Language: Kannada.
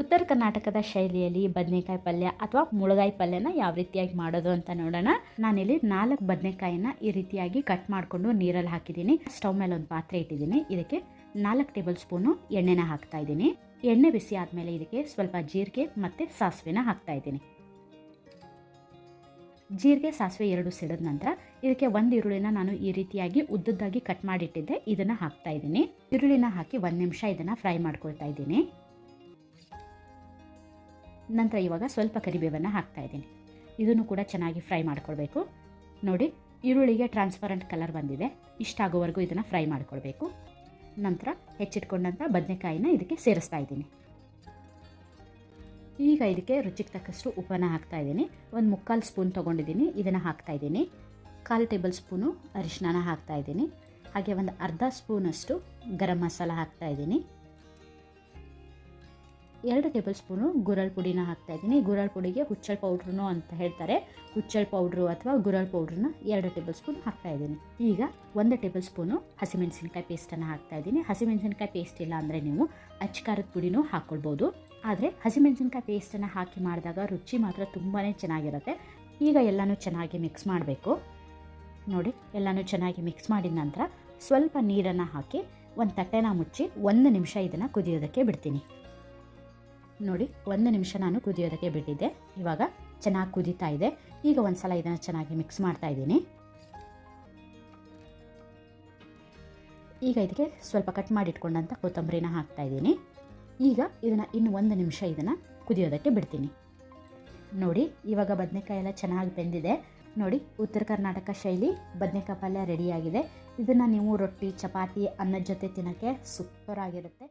ಉತ್ತರ ಕರ್ನಾಟಕದ ಶೈಲಿಯಲ್ಲಿ ಬದನೆಕಾಯಿ ಪಲ್ಯ ಅಥವಾ ಮುಳಗಾಯಿ ಪಲ್ಯನ ಯಾವ ರೀತಿಯಾಗಿ ಮಾಡೋದು ಅಂತ ನೋಡೋಣ. ನಾನಿಲ್ಲಿ ನಾಲ್ಕು ಬದನೆಕಾಯಿನ ಈ ರೀತಿಯಾಗಿ ಕಟ್ ಮಾಡಿಕೊಂಡು ನೀರಲ್ಲಿ ಹಾಕಿದ್ದೀನಿ. ಸ್ಟವ್ ಮೇಲೆ ಒಂದು ಪಾತ್ರೆ ಇಟ್ಟಿದ್ದೀನಿ. ಇದಕ್ಕೆ ನಾಲ್ಕು ಟೇಬಲ್ ಸ್ಪೂನು ಎಣ್ಣೆನ ಹಾಕ್ತಾ ಇದ್ದೀನಿ. ಎಣ್ಣೆ ಬಿಸಿ ಆದಮೇಲೆ ಇದಕ್ಕೆ ಸ್ವಲ್ಪ ಜೀರಿಗೆ ಮತ್ತು ಸಾಸಿವೆನ ಹಾಕ್ತಾ ಇದ್ದೀನಿ. ಜೀರಿಗೆ, ಸಾಸಿವೆ ಎರಡು ಸಿಡಿದ ನಂತರ ಇದಕ್ಕೆ ಒಂದು ಈರುಳ್ಳಿನ ನಾನು ಈ ರೀತಿಯಾಗಿ ಉದ್ದದ್ದಾಗಿ ಕಟ್ ಮಾಡಿಟ್ಟಿದ್ದೆ. ಇದನ್ನು ಹಾಕ್ತಾ ಇದ್ದೀನಿ. ಈರುಳ್ಳಿನ ಹಾಕಿ ಒಂದು ನಿಮಿಷ ಇದನ್ನು ಫ್ರೈ ಮಾಡ್ಕೊಳ್ತಾ ಇದ್ದೀನಿ. ನಂತರ ಇವಾಗ ಸ್ವಲ್ಪ ಕರಿಬೇವನ್ನು ಹಾಕ್ತಾ ಇದ್ದೀನಿ. ಇದನ್ನು ಕೂಡ ಚೆನ್ನಾಗಿ ಫ್ರೈ ಮಾಡ್ಕೊಳ್ಬೇಕು. ನೋಡಿ, ಈರುಳ್ಳಿಗೆ ಟ್ರಾನ್ಸ್ಪರೆಂಟ್ ಕಲರ್ ಬಂದಿದೆ. ಇಷ್ಟ ಆಗೋವರೆಗೂ ಇದನ್ನು ಫ್ರೈ ಮಾಡ್ಕೊಳ್ಬೇಕು. ನಂತರ ಹೆಚ್ಚಿಟ್ಕೊಂಡಂಥ ಬದನೆಕಾಯಿನ ಇದಕ್ಕೆ ಸೇರಿಸ್ತಾ ಇದ್ದೀನಿ. ಈಗ ಇದಕ್ಕೆ ರುಚಿಗೆ ತಕ್ಕಷ್ಟು ಉಪ್ಪನ್ನು ಹಾಕ್ತಾ ಇದ್ದೀನಿ. ಒಂದು ಮುಕ್ಕಾಲು ಸ್ಪೂನ್ ತೊಗೊಂಡಿದ್ದೀನಿ. ಇದನ್ನು ಹಾಕ್ತಾ ಇದ್ದೀನಿ. ಕಾಲು ಟೇಬಲ್ ಸ್ಪೂನು ಅರಿಶಿನ ಹಾಕ್ತಾ ಇದ್ದೀನಿ. ಹಾಗೆ ಒಂದು ಅರ್ಧ ಸ್ಪೂನಷ್ಟು ಗರಂ ಮಸಾಲ ಹಾಕ್ತಾ ಇದ್ದೀನಿ. ಎರಡು ಟೇಬಲ್ ಸ್ಪೂನು ಗುರಳ್ ಪುಡಿನ ಹಾಕ್ತಾ ಇದ್ದೀನಿ. ಗುರಳ್ ಪುಡಿಗೆ ಹುಚ್ಚಲ್ ಪೌಡ್ರೂ ಅಂತ ಹೇಳ್ತಾರೆ. ಹುಚ್ಚಲ್ ಪೌಡ್ರು ಅಥವಾ ಗುರಳ್ ಪೌಡ್ರನ್ನ ಎರಡು ಟೇಬಲ್ ಸ್ಪೂನ್ ಹಾಕ್ತಾ ಇದ್ದೀನಿ. ಈಗ ಒಂದು ಟೇಬಲ್ ಸ್ಪೂನು ಹಸಿಮೆಣಸಿನ್ಕಾಯಿ ಪೇಸ್ಟನ್ನು ಹಾಕ್ತಾ ಇದ್ದೀನಿ. ಹಸಿಮೆಣಸಿನ್ಕಾಯಿ ಪೇಸ್ಟ್ ಇಲ್ಲ ಅಂದರೆ ನೀವು ಅಚ್ಕಾರದ ಪುಡಿನೂ ಹಾಕ್ಕೊಳ್ಬೋದು ಆದರೆ ಹಸಿಮೆಣಸಿನ್ಕಾಯಿ ಪೇಸ್ಟನ್ನು ಹಾಕಿ ಮಾಡಿದಾಗ ರುಚಿ ಮಾತ್ರ ತುಂಬಾ ಚೆನ್ನಾಗಿರುತ್ತೆ. ಈಗ ಎಲ್ಲನೂ ಚೆನ್ನಾಗಿ ಮಿಕ್ಸ್ ಮಾಡಬೇಕು. ನೋಡಿ, ಎಲ್ಲನೂ ಚೆನ್ನಾಗಿ ಮಿಕ್ಸ್ ಮಾಡಿದ ನಂತರ ಸ್ವಲ್ಪ ನೀರನ್ನು ಹಾಕಿ ಒಂದು ತಟ್ಟೆನ ಮುಚ್ಚಿ ಒಂದು ನಿಮಿಷ ಇದನ್ನು ಕುದಿಯೋದಕ್ಕೆ ಬಿಡ್ತೀನಿ. ನೋಡಿ, ಒಂದು ನಿಮಿಷ ನಾನು ಕುದಿಯೋದಕ್ಕೆ ಬಿಟ್ಟಿದ್ದೆ. ಇವಾಗ ಚೆನ್ನಾಗಿ ಕುದೀತಾ ಇದೆ. ಈಗ ಒಂದು ಸಲ ಇದನ್ನು ಚೆನ್ನಾಗಿ ಮಿಕ್ಸ್ ಮಾಡ್ತಾ ಇದ್ದೀನಿ. ಈಗ ಇದಕ್ಕೆ ಸ್ವಲ್ಪ ಕಟ್ ಮಾಡಿಟ್ಕೊಂಡಂಥ ಕೊತ್ತಂಬರಿನ ಹಾಕ್ತಾ ಇದ್ದೀನಿ. ಈಗ ಇದನ್ನು ಇನ್ನು ಒಂದು ನಿಮಿಷ ಇದನ್ನು ಕುದಿಯೋದಕ್ಕೆ ಬಿಡ್ತೀನಿ. ನೋಡಿ, ಇವಾಗ ಬದನೆಕಾಯಿ ಎಲ್ಲ ಚೆನ್ನಾಗಿ ಬೆಂದಿದೆ. ನೋಡಿ, ಉತ್ತರ ಕರ್ನಾಟಕ ಶೈಲಿ ಬದನೆಕಾಯಿ ಪಲ್ಯ ರೆಡಿಯಾಗಿದೆ ಇದನ್ನು ನೀವು ರೊಟ್ಟಿ, ಚಪಾತಿ, ಅನ್ನದ ಜೊತೆ ತಿನ್ನೋಕ್ಕೆ ಸೂಪರ್ ಆಗಿರುತ್ತೆ.